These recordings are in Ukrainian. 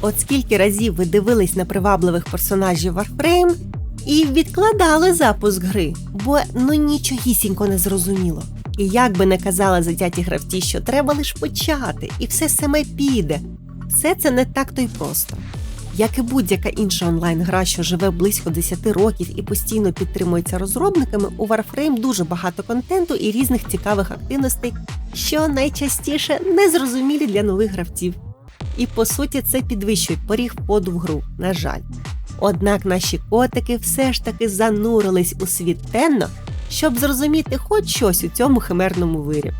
От скільки разів ви дивились на привабливих персонажів Warframe і відкладали запуск гри, бо ну нічогісінько не зрозуміло. І як би не казали затяті гравці, що треба лише почати, і все саме піде. Все це не так то й просто. Як і будь-яка інша онлайн-гра, що живе близько 10 років і постійно підтримується розробниками, у Warframe дуже багато контенту і різних цікавих активностей, що найчастіше незрозумілі для нових гравців. І по суті це підвищує поріг входу в гру, на жаль. Однак наші котики все ж таки занурились у світ тенно, щоб зрозуміти хоч щось у цьому химерному вирі.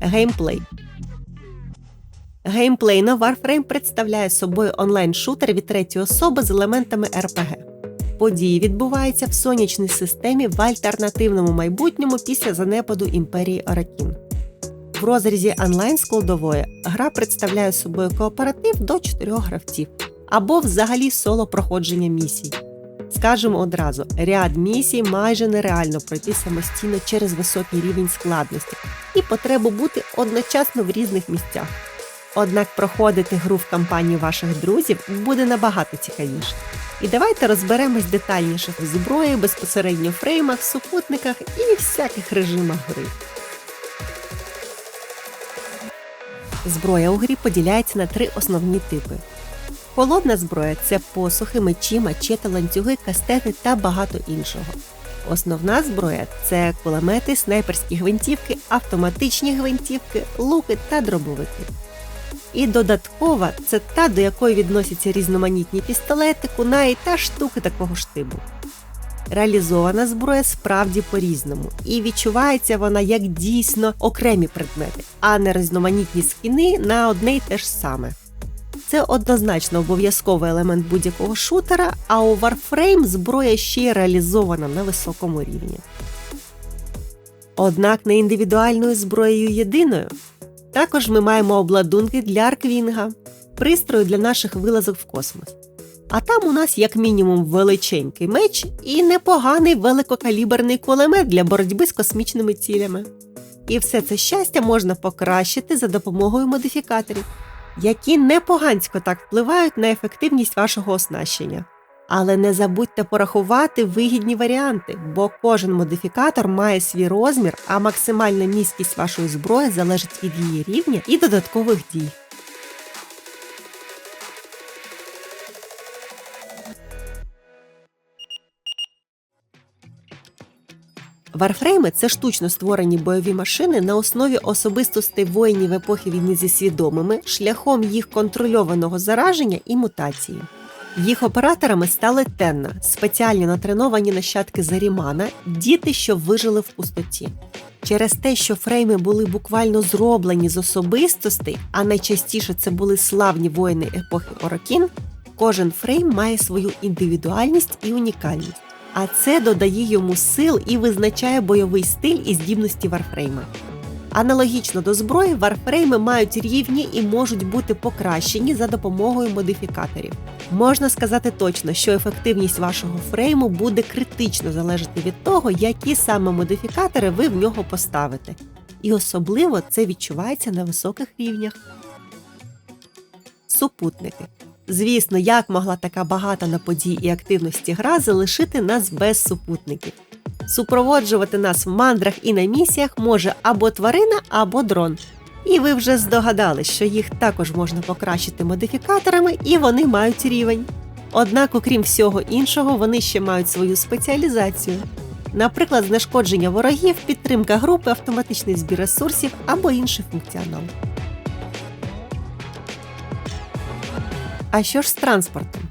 Геймплей Геймплейно Warframe представляє собою онлайн-шутер від третьої особи з елементами RPG. Події відбуваються в сонячній системі в альтернативному майбутньому після занепаду імперії Оракін. В розрізі онлайн складової гра представляє собою кооператив до 4 гравців або взагалі соло проходження місій. Скажемо одразу, ряд місій майже нереально пройти самостійно через високий рівень складності і потребу бути одночасно в різних місцях. Однак проходити гру в компанії ваших друзів буде набагато цікавіше. І давайте розберемось детальніше в зброї, безпосередньо фреймах, супутниках і всяких режимах гри. Зброя у грі поділяється на три основні типи. Холодна зброя це посухи, мечі, мачети, ланцюги, кастети та багато іншого. Основна зброя це кулемети, снайперські гвинтівки, автоматичні гвинтівки, луки та дробовики. І додаткова це та, до якої відносяться різноманітні пістолети, кунаї та штуки такого ж типу. Реалізована зброя справді по-різному, і відчувається вона як дійсно окремі предмети, а не різноманітні скіни на одне й те ж саме. Це однозначно обов'язковий елемент будь-якого шутера, а у Warframe зброя ще й реалізована на високому рівні. Однак не індивідуальною зброєю єдиною. Також ми маємо обладунки для Арквінга, пристрою для наших вилазок в космос. А там у нас, як мінімум, величенький меч і непоганий великокаліберний кулемет для боротьби з космічними цілями. І все це щастя можна покращити за допомогою модифікаторів, які непогансько так впливають на ефективність вашого оснащення. Але не забудьте порахувати вигідні варіанти, бо кожен модифікатор має свій розмір, а максимальна міськість вашої зброї залежить від її рівня і додаткових дій. Варфрейми це штучно створені бойові машини на основі особистостей воїнів епохи війни зі свідомими шляхом їх контрольованого зараження і мутації. Їх операторами стали Тенна, спеціально натреновані нащадки Зарімана, діти, що вижили в пустоті. Через те, що фрейми були буквально зроблені з особистостей, а найчастіше це були славні воїни епохи Орокін, кожен фрейм має свою індивідуальність і унікальність. А це додає йому сил і визначає бойовий стиль і здібності варфрейма. Аналогічно до зброї, варфрейми мають рівні і можуть бути покращені за допомогою модифікаторів. Можна сказати точно, що ефективність вашого фрейму буде критично залежати від того, які саме модифікатори ви в нього поставите. І особливо це відчувається на високих рівнях. Супутники. Звісно, як могла така багата на події і активності гра залишити нас без супутників. Супроводжувати нас в мандрах і на місіях може або тварина, або дрон. І ви вже здогадались, що їх також можна покращити модифікаторами, і вони мають рівень. Однак, окрім всього іншого, вони ще мають свою спеціалізацію. Наприклад, знешкодження ворогів, підтримка групи, автоматичний збір ресурсів або інший функціонал. А що ж з транспортом?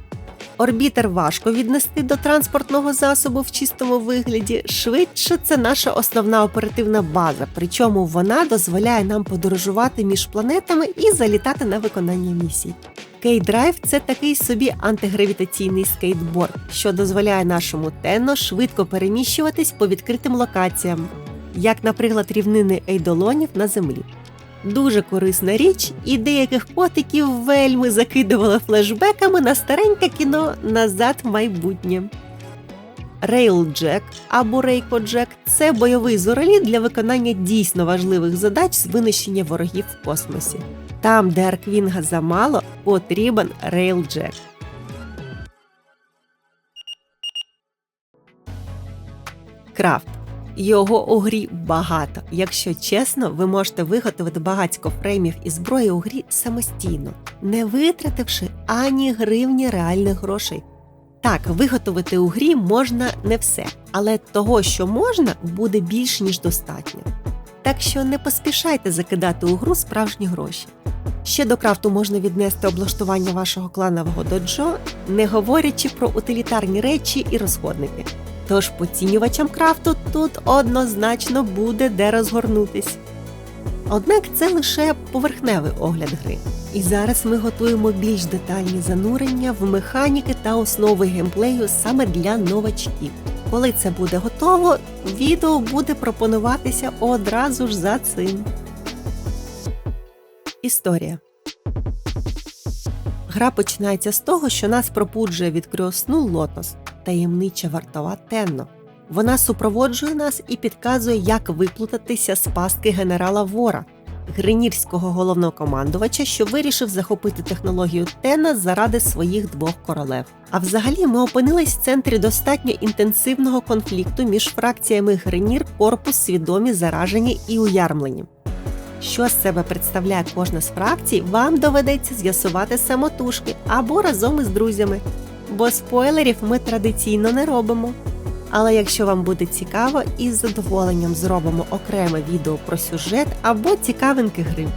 Орбітер важко віднести до транспортного засобу в чистому вигляді. Швидше це наша основна оперативна база, причому вона дозволяє нам подорожувати між планетами і залітати на виконання місій. Кейдрайв це такий собі антигравітаційний скейтборд, що дозволяє нашому Тенно швидко переміщуватись по відкритим локаціям, як, наприклад, рівнини Ейдолонів на землі. Дуже корисна річ, і деяких котиків вельми закидували флешбеками на стареньке кіно назад в майбутнє. Рейлджек або Рейкоджек це бойовий зореліт для виконання дійсно важливих задач з винищення ворогів в космосі. Там, де Арквінга замало, потрібен рейлджек. Крафт. Його у грі багато. Якщо чесно, ви можете виготовити багатько фреймів і зброї у грі самостійно, не витративши ані гривні реальних грошей. Так, виготовити у грі можна не все, але того, що можна, буде більше, ніж достатньо. Так що не поспішайте закидати у гру справжні гроші. Ще до крафту можна віднести облаштування вашого кланового доджо, не говорячи про утилітарні речі і розходники. Тож поцінювачам крафту тут однозначно буде де розгорнутись. Однак це лише поверхневий огляд гри. І зараз ми готуємо більш детальні занурення в механіки та основи геймплею саме для новачків. Коли це буде готово, відео буде пропонуватися одразу ж за цим. Історія Гра починається з того, що нас пробуджує від кріосну Лотос, таємнича вартова Тенно. Вона супроводжує нас і підказує, як виплутатися з пастки генерала Вора, гринірського головнокомандувача, що вирішив захопити технологію Тена заради своїх двох королев. А взагалі ми опинились в центрі достатньо інтенсивного конфлікту між фракціями Гринір, Корпус, свідомі, заражені і уярмлені. Що з себе представляє кожна з фракцій, вам доведеться з'ясувати самотужки або разом із друзями, бо спойлерів ми традиційно не робимо. Але якщо вам буде цікаво, із задоволенням зробимо окреме відео про сюжет або цікавинки гри.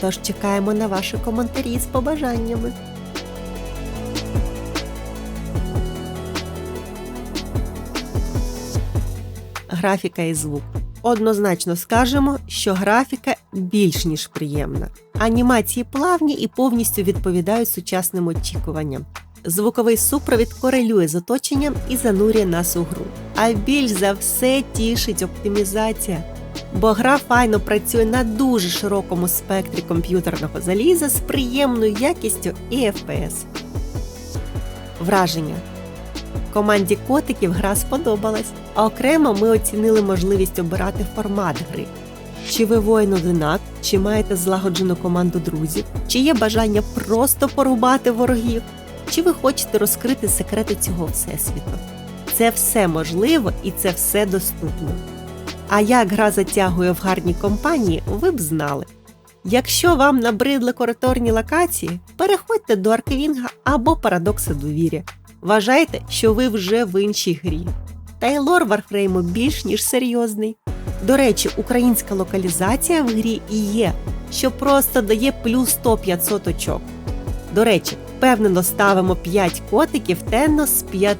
Тож чекаємо на ваші коментарі з побажаннями. Графіка і звук. Однозначно скажемо, що графіка більш ніж приємна. Анімації плавні і повністю відповідають сучасним очікуванням. Звуковий супровід корелює з оточенням і занурює нас у гру. А більш за все тішить оптимізація. Бо гра файно працює на дуже широкому спектрі комп'ютерного заліза з приємною якістю і FPS. Враження Команді котиків гра сподобалась, а окремо ми оцінили можливість обирати формат гри. Чи ви воїн-одинак, чи маєте злагоджену команду друзів, чи є бажання просто порубати ворогів, чи ви хочете розкрити секрети цього всесвіту. Це все можливо і це все доступно. А як гра затягує в гарній компанії, ви б знали. Якщо вам набридли кораторні локації, переходьте до Арквінга або Парадокса довір'я. Вважайте, що ви вже в іншій грі. Та й лор Варфрейму більш ніж серйозний. До речі, українська локалізація в грі і є, що просто дає плюс 100-500 очок. До речі, впевнено ставимо 5 котиків тенно з 5.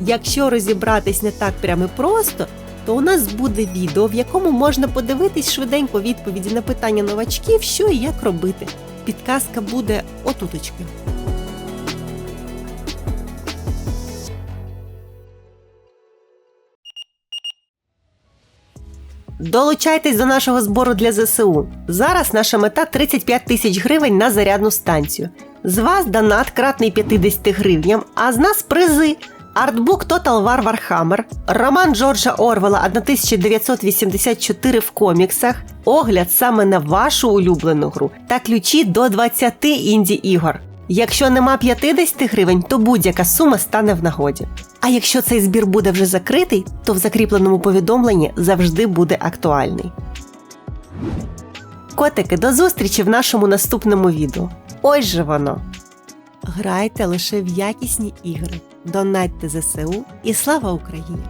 Якщо розібратись не так прямо просто, то у нас буде відео, в якому можна подивитись швиденько відповіді на питання новачків, що і як робити. Підказка буде отуточки. Долучайтесь до нашого збору для ЗСУ. Зараз наша мета 35 тисяч гривень на зарядну станцію. З вас донат кратний 50 гривням, а з нас призи. Артбук Total War Warhammer, роман Джорджа Орвела 1984 в коміксах, огляд саме на вашу улюблену гру та ключі до 20 інді ігор. Якщо нема 50 гривень, то будь-яка сума стане в нагоді. А якщо цей збір буде вже закритий, то в закріпленому повідомленні завжди буде актуальний. Котики, до зустрічі в нашому наступному відео. Ось же воно. Грайте лише в якісні ігри, донатьте ЗСУ і слава Україні!